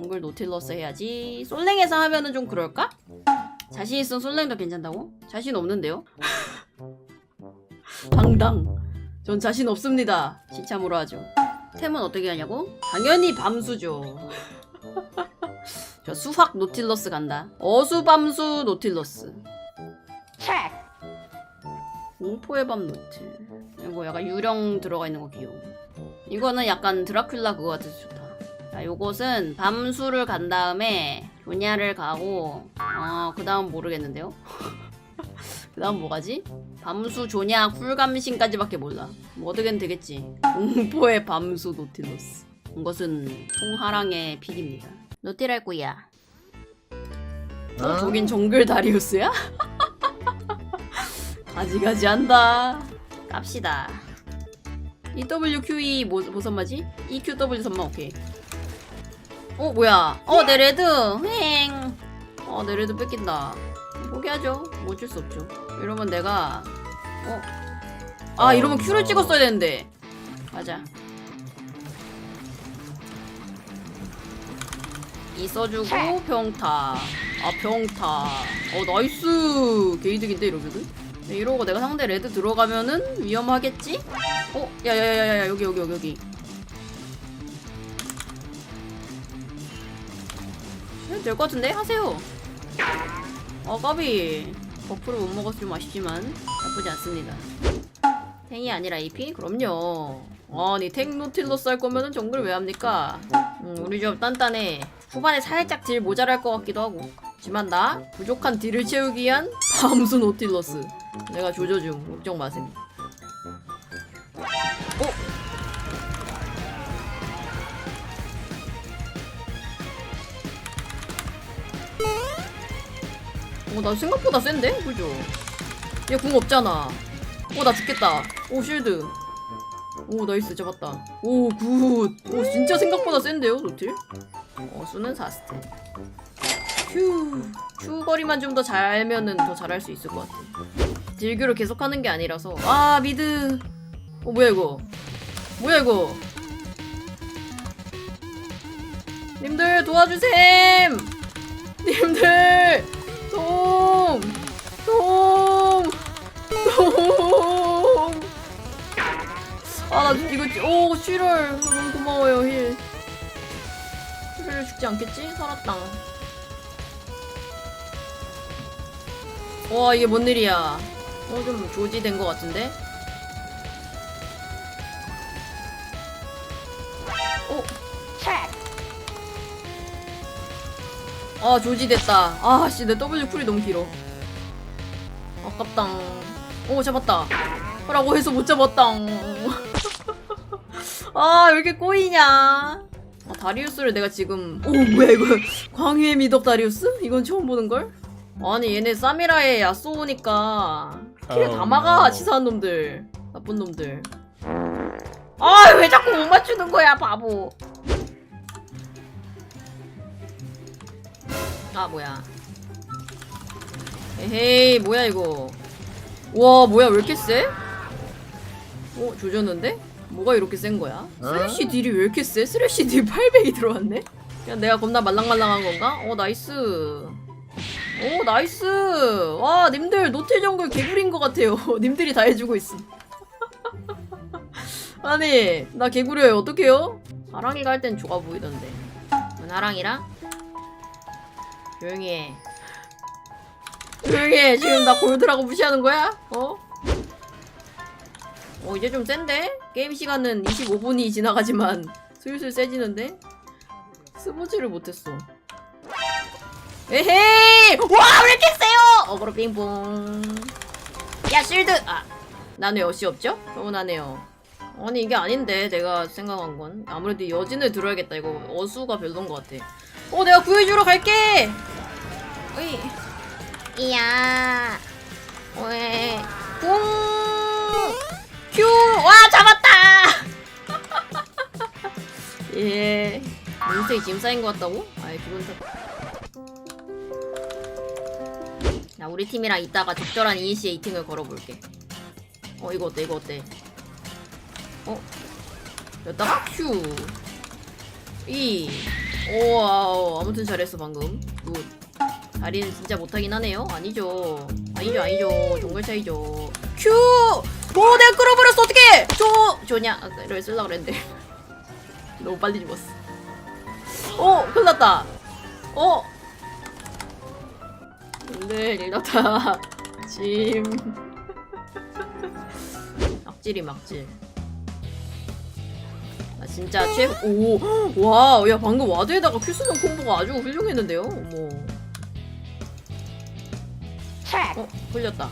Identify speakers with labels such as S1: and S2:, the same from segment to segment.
S1: 정글 노틸러스 해야지. 솔랭에서 하면은 좀 그럴까? 자신 있으면 솔랭도 괜찮다고? 자신 없는데요? 당당. 전 자신 없습니다. 시참으로 하죠. 템은 어떻게 하냐고? 당연히 밤수죠. 저 수확 노틸러스 간다. 어수밤수 노틸러스. 공포의 밤 노틸. 이거 약간 유령 들어가 있는 거 귀여워. 이거는 약간 드라큘라 그거 같아서 좋다. 자, 요것은 밤수를 간 다음에 조냐를 가고, 어, 그 다음 모르겠는데요? 그 다음 뭐가지? 밤수 조냐 쿨감신까지밖에 몰라. 뭐 어떻게든 되겠지. 공포의 밤수 노틸러스. 이것은 송하랑의 픽입니다. 노틸할 거야. 어, 저긴 정글 다리우스야? 가지가지 한다. 깝시다. EWQE 뭐, 뭐 선마지? EQW 선마 오케이. 어 뭐야? 어 내 레드 횡. 어내 레드 뺏긴다. 포기하죠. 뭐 어쩔 수 없죠. 이러면 내가 어? 아 이러면 Q를 찍었어야 되는데. 맞아. 이 써주고 평타. 아 평타. 어 나이스. 게이득인데 이러면은. 네, 이러고 내가 상대 레드 들어가면은 위험하겠지? 어? 야야야야야 여기 여기 여기 여기. 될 것 같은데 하세요. 어 까비. 버프를 못좀 아쉽지만 나쁘지 않습니다. 탱이 아니라 AP? 그럼요. 아니 탱 노틸러스 할 거면은 정글 왜 합니까? 음, 우리 조합 단단해. 후반에 살짝 딜 모자랄 것 같기도 하고. 하지만 나 부족한 딜을 채우기 위한 밤수 노틸러스. 내가 조져줌. 걱정 마세요. 어, 나 생각보다 센데? 그죠? 얘 궁 없잖아. 어, 나 죽겠다. 오, 쉴드. 오, 나이스. 잡았다. 오, 굿. 오, 진짜 생각보다 센데요, 노틸? 어, 수는 4스텝. 휴. 휴 거리만 좀 더 잘 알면은 더 잘할 수 있을 것 같아. 딜교를 계속 하는 게 아니라서. 아, 미드. 어, 뭐야, 이거. 뭐야, 이거. 님들, 도와주셈! 님들! 아, 나 이거, 오, 쉬럴. 너무 고마워요, 힐. 쉬럴 죽지 않겠지? 살았다. 와, 이게 뭔 일이야. 어, 좀 조지된 것 같은데? 어? 아 조지됐다 아씨 내 W 쿨이 너무 길어 아깝당 오 잡았다 라고 해서 못 잡았당 아 왜 이렇게 꼬이냐 아, 다리우스를 내가 지금 오 뭐야 이거 광유의 미덕 다리우스? 이건 처음 보는걸? 아니 얘네 사미라에 야쏘오니까 킬을 다
S2: Oh,
S1: 막아
S2: no.
S1: 치사한 놈들 나쁜 놈들 아 왜 자꾸 못 맞추는 거야 바보 아 뭐야 에헤이 뭐야 이거 와 뭐야 왜 이렇게 세? 어 조졌는데? 뭐가 이렇게 센 거야? 쓰레쉬 딜이 왜 이렇게 세? 쓰레쉬 딜 800이 들어왔네? 그냥 내가 겁나 말랑말랑한 건가? 어 나이스 오 나이스 와 님들 노틸 정글 개구리인 것 같아요 님들이 다 해주고 있어 아니 나 개구리예요 어떡해요? 하랑이가 할 땐 좋아 보이던데 넌 하랑이랑? 조용히 해 조용히 해 지금 나 골드라고 무시하는 거야? 어? 어 이제 좀 센데? 게임 시간은 25분이 지나가지만 슬슬 세지는데? 스보지를 못했어 에헤이! 와, 왜 이렇게 세요? 어그로 빙봉. 야, 쉴드! 아, 나는 여시 없죠? 서운하네요. 아니, 이게 아닌데, 내가 생각한 건. 아무래도 여진을 들어야겠다. 이거 어수가 별론 것 같아. 어, 내가 구해주러 갈게! 어이. 이야. 왜. 공! 큐! 와, 잡았다! 예. 인생이 짐 쌓인 것 같다고? 아이, 기분 탓. 나 우리 팀이랑 이따가 적절한 이니시에 이팅을 걸어볼게. 어 이거 어때 이거 어때? 어? 여기다가 큐. 2 오와우 아무튼 잘했어 방금 굿 다리는 진짜 못하긴 하네요 아니죠 아니죠 아니죠 종결 차이죠 큐! 오 내가 끌어버렸어. 어떡해. 줘! 줘냐. 아, 이럴 쓸라 그랬는데. 너무 빨리 죽었어. 어 큰일 났다. 어. 근데 이러다 짐. 막질이 막질. 아 진짜 최고. 오와야 방금 와드에다가 큐 쓰는 콤보가 아주 훌륭했는데요. 어머. 어 풀렸다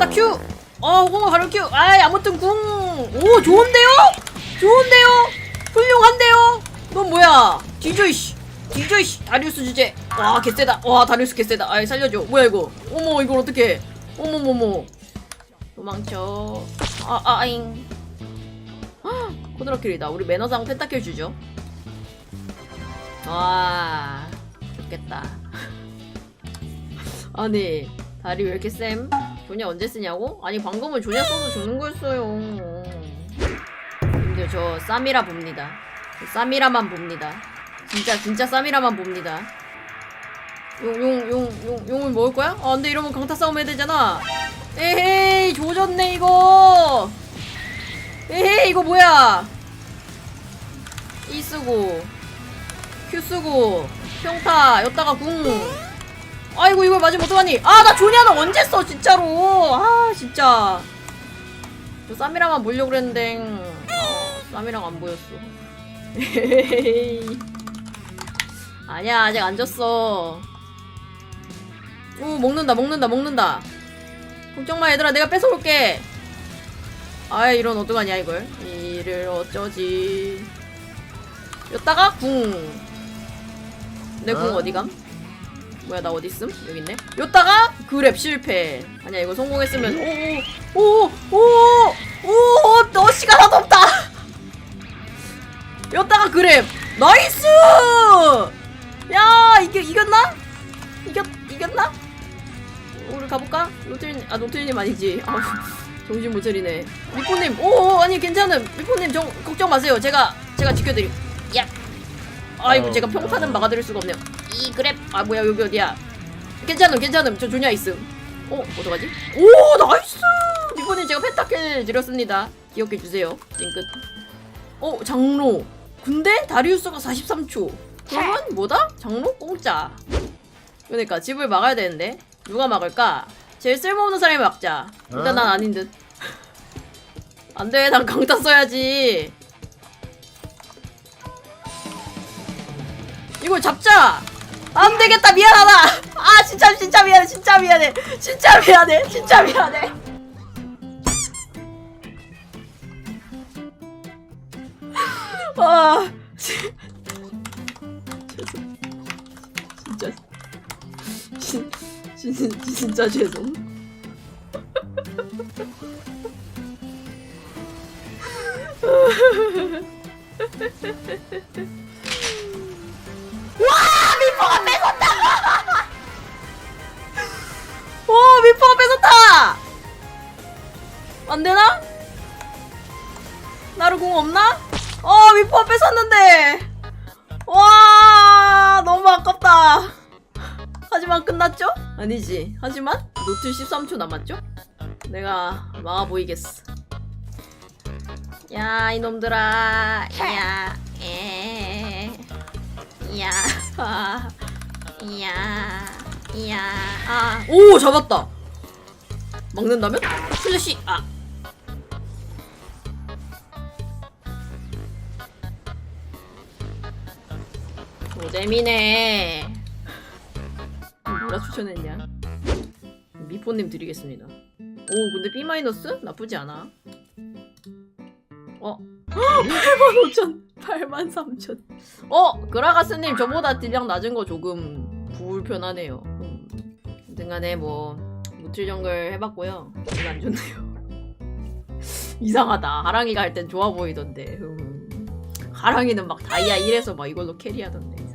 S1: 됐다 큐! 어 호공을 가로 큐! 아이 아무튼 궁 오 좋은데요? 좋은데요? 훌륭한데요? 넌 뭐야? 뒤져 이씨. 뒤져 이씨 다리우스 주제. 와 개쎄다. 와 다리우스 개쎄다. 아이 살려줘. 뭐야 이거? 어머 이걸 어떻게 어머머머. 도망쳐. 아 아잉. 코드라킬이다. 우리 매너상 펜타킬 주죠. 와 좋겠다. 아니 다리 왜 이렇게 쌤? 조냐 언제 쓰냐고? 아니 방금은 조냐 써서 죽는 거였어요. 근데 저 쌈이라 봅니다. 저 쌈이라만 봅니다. 진짜 진짜 쌈이라만 봅니다. 용 용 용 용 용을 먹을 거야? 아 근데 이러면 강타 싸움 해야 되잖아. 에헤이 조졌네 이거. 에헤이 이거 뭐야? E 쓰고 Q 쓰고 평타 여기다가 궁 아이고 이걸 맞으면 어떡하니? 아 나 조냐는 언제 써 진짜로. 아 진짜. 저 쌈이랑만 몰려고 그랬는데 어, 쌈이랑 안 보였어. 아니야 아직 안 졌어. 오 먹는다 먹는다 먹는다. 걱정마 얘들아 내가 뺏어올게. 아이 이런 어떡하냐 이걸. 이를 어쩌지. 여기다가 궁내 궁
S2: 어?
S1: 어디감? 뭐야 나 어딨음? 여기 있네. 여기다가 그랩 실패. 아니야 이거 성공했으면 오오오오오 너 시간 하나도 없다. 여기다가 그랩. 나이스! 야 이겨 이겼나? 이겼 이겼나? 우리 가볼까? 노트님 아 노트님 아니지. 아, 정신 못 차리네. 미포님 오 아니 괜찮음. 미포님 정 걱정 마세요. 제가 제가 지켜드림. 야. 아이고
S2: 어.
S1: 제가 평타는 막아드릴 수가 없네요 이 그랩 아 뭐야 여기 어디야? 괜찮음 괜찮음. 저 조냐 있음. 어 어떡하지? 오 나이스! 미포님 제가 펜타킬 드렸습니다. 기억해 주세요. 찡끝 어 장로. 근데 다리우스가 43초. 그러면 뭐다? 장로? 공짜. 그러니까 집을 막아야 되는데. 누가 막을까? 제일 쓸모없는 사람이 막자. 일단
S2: 어?
S1: 난 아닌 듯. 안 돼, 난 강타 써야지. 이걸 잡자. 안 되겠다, 미안하다. 아, 진짜, 진짜 미안해, 진짜 미안해, 진짜 미안해, 진짜 미안해. 아, 지- 죄송. 진짜. 진, 진, 진짜 죄송. 아니지. 하지만 노트 13초 남았죠? 내가 막아 보이겠어. 야 이놈들아. 야. 에. 야. 아. 야. 야. 아. 오 잡았다. 막는다면? 슬래시. 아. 노잼이네. 뭐라 추천했냐? 미포님 드리겠습니다. 오, 근데 B 마이너스 나쁘지 않아. 어? 8만 5천, 8만 3천. 어, 그라가스님 저보다 딜량 낮은 거 조금 불편하네요. 음. 등간에 뭐 무틀 정글 해봤고요. 별로 안 좋네요. 이상하다. 하랑이가 할 땐 좋아 보이던데. 음. 하랑이는 막 다이아 1에서 막 이걸로 캐리하던데.